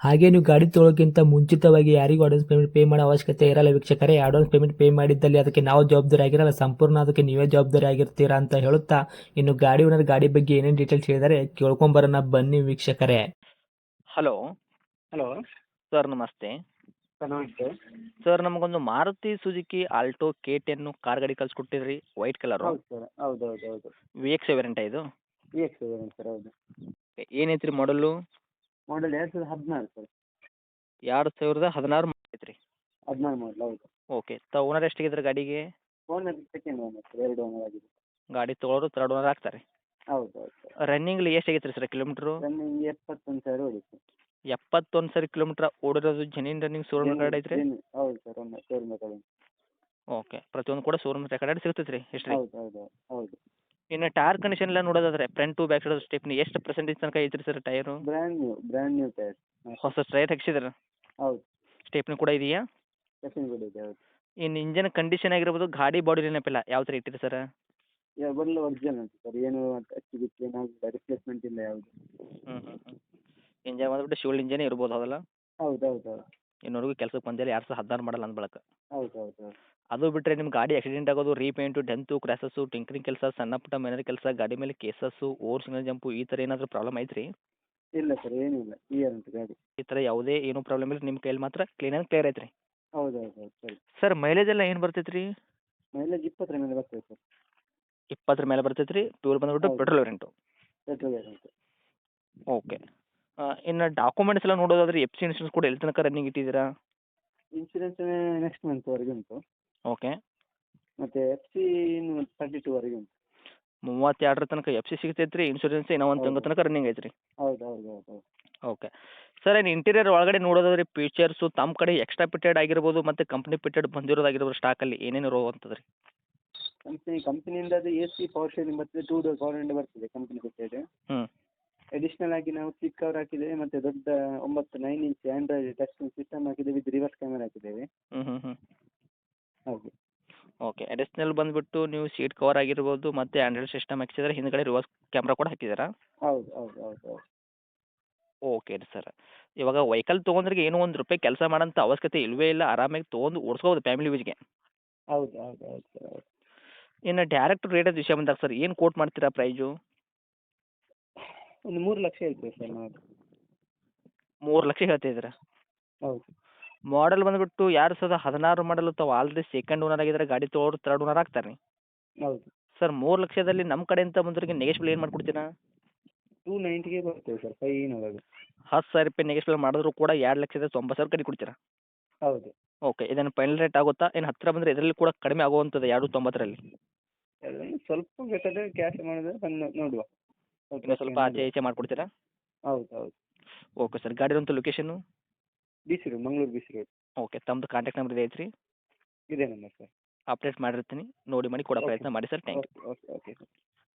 ಹಾಗೆ ನೀವು ಗಾಡಿ ತೊಳೋಕ್ಕಿಂತ ಮುಂಚಿತವಾಗಿ ಯಾರಿಗೂ ಅಡ್ವಾನ್ಸ್ ಪೇಮೆಂಟ್ ಪೇ ಮಾಡೋ ಅವಶ್ಯಕತೆ ಇರಲ್ಲ ವೀಕ್ಷಕರೇ. ಅಡ್ವಾನ್ಸ್ ಪೇಮೆಂಟ್ ಪೇ ಮಾಡಿದ್ದಲ್ಲಿ ಅದಕ್ಕೆ ನಾವು ಜವಾಬ್ದಾರಿ ಆಗಿರಲ್ಲ. ಸಂಪೂರ್ಣ ಅದಕ್ಕೆ ನೀವೇ ಜವಾಬ್ದಾರಿ ಆಗಿರ್ತೀರಾ ಅಂತ ಹೇಳುತ್ತಾ ಇನ್ನು ಗಾಡಿ ಓನರ್ ಗಾಡಿ ಬಗ್ಗೆ ಏನೇನು ಡೀಟೇಲ್ಸ್ ಹೇಳಿದರೆ ಕೇಳ್ಕೊಂಬರೋಣ. ಬನ್ನಿ ವೀಕ್ಷಕರೇ. ಹಲೋ ಹಲೋ ಸರ್ ನಮಸ್ತೆ. ಸರ್ ನಮಸ್ತೆ. ಸರ್ ನಮಗೊಂದು Maruti Suzuki Alto K ten car ಗಾಡಿ ಕಳ್ಸಿಕೊಟ್ಟಿದ್ರಿ. ವೈಟ್ ಕಲರ್ ಹೌದು ಸರ್. ಹೌದು ಹೌದು ಹೌದು. ವಿ ಎಕ್ಸ್ ವೇರಿಯಂಟ ಇದು? ವಿ ಎಕ್ಸ್ ಸರ್ ಹೌದು. ಏನೈತ್ರಿ ಮಾಡಲು ಮಾಡಲ್ ಎರಡು ಸಾವಿರದ ಹದಿನಾರು ಸರ್ ಎರಡು ಸಾವಿರದ ಹದಿನಾರು ಐತ್ರಿ ಹದಿನಾರು ಮಾಡಲ್ ಹೌದು. ಓಕೆ ತ ಓನರ್ ಎಷ್ಟಿಗಿದ್ರೆ ಗಾಡಿಗೆ? ಓನರ್ ಸೆಕೆಂಡ್ ಓನರ್ ಸರ್ ಎರಡು ಓನರ್ ಆಗಿದೆ ಗಾಡಿ ತೊಗೊಳೋರು ತರ್ಡ್ ಓನರ್ ಆಗ್ತಾರೆ. ಹೌದು ಹೌದು ಸರ್ ರನ್ನಿಂಗ್ಲಿ ಎಷ್ಟು ಆಗೈತ್ರಿ ಸರ್ ಕಿಲೋಮೀಟ್ರು ರನ್ನಿಂಗ್ ಎಪ್ಪತ್ತೊಂದು ಸಾವಿರ ಹೊಡಿತು ಎಪ್ಪತ್ತೊಂದು ಸರಿ ಕಿಲೋಮೀಟ್ರ್ ಓಡಿರೋದು ಜೆನ್ಯೂನ್ ರನ್ನಿಂಗ್ ಶೋರೂಮ್ ಗಾಡಿ ಐತ್ರಿ? ಹೌದು ಸರ್ ಒಂದು ಶೋರೂಮ್ ಓಕೆ ಪ್ರತಿಯೊಂದು ಕೂಡ ಶೋರೂಮ್ ರೆಕಾರ್ಡ್ ಸಿಗ್ತೈತೆ ರೀ ಎಷ್ಟು ಹೌದು ಹೌದು ಹೌದು. ಇನ್ನು ಟೈರ್ ಕಂಡೀಷನ್ ಎಲ್ಲ ನೋಡೋದಾದ್ರೆ front to back side stepney ಎಷ್ಟು ಪರ್ಸೆಂಟೇಜ್ ತನಕ ಐತ್ರಿ sir tyre brand new brand new tyre ಹೊಸ ಟೈರ್ ಹಾಕ್ಸಿದ್ರೆ ಹೌದು. ಸ್ಟೆಪ್ನಿ ಕೂಡ ಇದೆಯಾ? ಸ್ಟೆಪ್ನಿ ಕೂಡ ಇದೆ ಹೌದು. ಇನ್ನು ಇಂಜನ್ ಕಂಡೀಷನ್ ಆಗಿರ್ಬೋದು ಗಾಡಿ ಬಾಡಿ ನೆನಪಿಲ್ಲ ಯಾವ ಥರ ಇಟ್ಟಿರಿ ಸರ್ ಎಲ್ಲ ಒರಿಜಿನಲ್ ಸರ್ ಏನು ಬಿಚ್ಚು ಏನಾಗಿಲ್ಲ ರಿಪ್ಲೇಸ್ಮೆಂಟ್ ಇಲ್ಲ ಯಾವುದು. ಹ್ಞೂ ಹ್ಞೂ ಇಂಜನ್ ಬಂದ್ಬಿಟ್ಟು ಶಿವಲ್ ಇಂಜನ್ ಇರ್ಬೋದು ಹೌದಲ್ಲ? ಹೌದು ಹೌದು ಹೌದು. ಇನ್ನೂರಿಗೂ ಕೆಲಸಕ್ಕೆ ಬಂದಿಲ್ಲ ಎರಡು ಸಾವಿರದ ಹದಿನಾರು ಮಾಡಲ್ಲ ಅಂದ ಬಳಕ. ಹೌದು ಹೌದು ಹೌದು ಅದು ಬಿಟ್ರೆ ನಿಮ್ಮ ಗಾಡಿ ಆಕ್ಸಿಡೆಂಟ್ ಆಗೋದು ರೀಪೇಂಟು ಡೆಂತು ಕ್ರ್ಯಾಸಸ್ಸು ಟಿಂಕರಿಂಗ್ ಕೆಲಸ ಸಣ್ಣ ಪುಟ್ಟ ಮೇನರ್ ಕೆಲಸ ಗಾಡಿ ಮೇಲೆ ಕೇಸಸ್ಸು ಓವರ್ ಸಿಗ್ನಲ್ ಜಂಪು ಈ ಥರ ಏನಾದರೂ ಪ್ರಾಬ್ಲಮ್ ಐತ್ರಿ? ಇಲ್ಲ ಸರ್ ಏನಿಲ್ಲ. ಕ್ಲಿಯರ್ ಉಂಟು ಗಾಡಿ. ಈ ಥರ ಯಾವುದೇ ಏನೂ ಪ್ರಾಬ್ಲಮ್ ಇಲ್ಲ ನಿಮ್ಮ ಕೈಯಲ್ಲಿ ಮಾತ್ರ ಕ್ಲೀನ್ ಆಗಿ ಕ್ಲಿಯರ್ ಐತ್ರಿ. ಹೌದು ಹೌದು ಹೌದು ಸರಿ. ಸರ್ ಮೈಲೇಜ್ ಎಲ್ಲ ಏನು ಬರ್ತೈತೆ ರೀ ಮೈಲೇಜ್ ಇಪ್ಪತ್ತರ ಮೇಲೆ ಬರ್ತದೆ ಸರ್ ಇಪ್ಪತ್ತರ ಮೇಲೆ ಬರ್ತೈತೆ ರೀ ಪ್ಯೂರ್ ಬಂದ್ಬಿಟ್ಟು ಹೌದು. ಪೆಟ್ರೋಲ್ ವೇರಿಯಂಟು ಪೆಟ್ರೋಲ್ ಉಂಟು ಓಕೆ ಇನ್ನು ಡಾಕ್ಯುಮೆಂಟ್ಸ್ ಎಲ್ಲ ನೋಡೋದಾದ್ರೆ ಎಫ್ ಸಿ ಇನ್ಶೂರೆನ್ಸ್ ಕೂಡ ಎಲ್ಲಿ ತನಕ ರನ್ನಿಂಗ್ ಇಟ್ಟಿದ್ದೀರಾ? ಇನ್ಶೂರೆನ್ಸ್ ನೆಕ್ಸ್ಟ್ ಮಂತ್ವರೆಗೆ ಉಂಟು. ಓಕೆ ಮತ್ತೆ ಎಫ್ ಸಿ ಇನ್ನು ತರ್ಟಿ ಟೂವರೆಗೆ ಉಂಟು. ಮೂವತ್ತೆರಡರ ತನಕ ಎಫ್ ಸಿ ಸಿಗ್ತೈತೆ ರೀ ಇನ್ಶೂರೆನ್ಸ್ ಇನ್ನೂ ಒಂದು ತಿಂಗಳ ತನಕ ರನ್ನಿಂಗ್ ಐತ್ರಿ. ರೀ ಹೌದು ಹೌದು ಹೌದು ಹೌದು. ಓಕೆ ಸರ್ ಏನು ಇಂಟೀರಿಯರ್ ಒಳಗಡೆ ನೋಡೋದಾದ್ರೆ ಫೀಚರ್ಸು ತಮ್ಮ ಕಡೆ ಎಕ್ಸ್ಟ್ರಾ ಪಿಟೆಡ್ ಆಗಿರ್ಬೋದು ಮತ್ತು ಕಂಪ್ನಿ ಪಿಟೆಡ್ ಬಂದಿರೋದಾಗಿರ್ಬೋದು ಸ್ಟಾಕಲ್ಲಿ ಏನೇನು ಇರುವಂಥದ್ದು ರೀ ಕಂಪ್ನಿ ಕಂಪ್ನಿಯಿಂದ ಅದು ಎ ಸಿ ಪವರ್ ಶೇರಿಂಗ್ ಬರ್ತದೆ ಟೂ ಡೋರ್ ಪವರ್ ವಿಂಡೋ ಬರ್ತದೆ ಕಂಪ್ನಿ ಕೊಟ್ಟಿದೆ ಹ್ಮ್. ಅಡಿಷ್ನಲ್ ಆಗಿ ನಾವು ಸೀಟ್ ಕವರ್ ಹಾಕಿದ್ದೇವೆ ಮತ್ತು ದೊಡ್ಡ ಒಂಬತ್ತು nine inch android touch system ಹಾಕಿದ್ದೇವೆ ವಿತ್ ರಿವರ್ಸ್ ಕ್ಯಾಮರಾ ಹಾಕಿದ್ದೇವೆ. ಹ್ಞೂ ಹ್ಞೂ ಹ್ಞೂ ಹೌದು. ಓಕೆ ಅಡಿಷ್ನಲ್ ಬಂದುಬಿಟ್ಟು ನೀವು ಸೀಟ್ ಕವರ್ ಆಗಿರ್ಬೋದು ಮತ್ತು ಆ್ಯಂಡ್ರಾಯ್ಡ್ ಸಿಸ್ಟಮ್ ಹಾಕ್ಸಿದ್ರೆ ಹಿಂದ್ಗಡೆ ರಿವರ್ಸ್ ಕ್ಯಾಮ್ರಾ ಕೂಡ ಹಾಕಿದ್ದೀರಾ? ಹೌದು ಹೌದು ಹೌದು ಹೌದು. ಓಕೆ ರೀ ಸರ್ ಇವಾಗ ವೆಹಿಕಲ್ ತೊಗೊಂಡ್ರಿಗೆ ಏನೋ ಒಂದು ರೂಪಾಯಿ ಕೆಲಸ ಮಾಡೋಂಥ ಅವಶ್ಯಕತೆ ಇಲ್ಲವೇ ಇಲ್ಲ ಆರಾಮಾಗಿ ತೊಗೊಂಡು ಓಡಿಸ್ಕೋಬೋದು ಫ್ಯಾಮಿಲಿ ಯೂಸ್ಗೆ ಹೌದು ಹೌದು ಹೌದು ಸರ್ ಹೌದು. ಇನ್ನು ಡೈರೆಕ್ಟ್ ರೇಟದ ವಿಷಯ ಬಂದಾಗ ಸರ್ ಏನು ಕೋಟ್ ಮಾಡ್ತೀರಾ ಪ್ರೈಜು ಒಂದು ಮೂರು ಲಕ್ಷ ಹೇಳ್ತೇವೆ ಸರ್ ನಾವು ಮೂರು ಲಕ್ಷ ಹೇಳ್ತಿದ್ದೀರಾ ಹೌದು. ಮಾಡೆಲ್ ಬಂದ್ಬಿಟ್ಟು ಎರಡು ಸಾವಿರದ ಹದಿನಾರು ಮಾಡಲ್ ಅಥವಾ ಆಲ್ರೆಡಿ ಸೆಕೆಂಡ್ ಓನರ್ ಆಗಿದ್ರೆ ಗಾಡಿ ತೊಗೊಳೋರು ತರ್ಡ್ ಓನರ್ ಆಗ್ತಾರೆ ಹೌದು. ಸರ್ ಮೂರು ಲಕ್ಷದಲ್ಲಿ ನಮ್ಮ ಕಡೆಯಿಂದ ಬಂದವರಿಗೆ ನೆಗೆಶ್ಬಲ್ ಏನು ಮಾಡ್ಕೊಡ್ತೀರಾ? ಟೂ ನೈಂಟಿಗೆ ಬರ್ತೇವೆ ಸರ್ ಫೈನ್ ಒಳಗೆ ಹತ್ತು ಸಾವಿರ ರೂಪಾಯಿ ನೆಗೆಶ್ಬಲ್ ಮಾಡಿದ್ರು ಕೂಡ ಎರಡು ಲಕ್ಷದ ತೊಂಬತ್ತು ಸಾವಿರ ಕಡೆ ಕೊಡ್ತೀರಾ? ಹೌದು. ಓಕೆ ಇದನ್ನು ಫೈನಲ್ ರೇಟ್ ಆಗುತ್ತಾ? ಏನು ಹತ್ತಿರ ಬಂದರೆ ಇದರಲ್ಲಿ ಕೂಡ ಕಡಿಮೆ ಆಗುವಂಥದ್ದು ಎರಡು ತೊಂಬತ್ತರಲ್ಲಿ? ಸ್ವಲ್ಪ ಬೇಕಾದರೆ ಕ್ಯಾಶ್ ಮಾಡಿದ್ರೆ ಬಂದು ನೋಡುವ. ಸ್ವಲ್ಪ ಆಚೆ ಈಚೆ ಮಾಡಿಕೊಡ್ತೀರಾ? ಹೌದು ಹೌದು. ಓಕೆ ಸರ್ ಗಾಡಿ location B C road Mangaluru B C road okay ತಮ್ಮದು ಕಾಂಟ್ಯಾಕ್ಟ್ ನಂಬರ್ ಇದೆ ಐತ್ರಿ? ಇದೇ ನಂಬರ್ ಸರ್. ಅಪ್ಡೇಟ್ ಮಾಡಿರ್ತೀನಿ ನೋಡಿ ಮಾಡಿ ಕೊಡೋ ಪ್ರಯತ್ನ ಮಾಡಿ sir thank you okay okay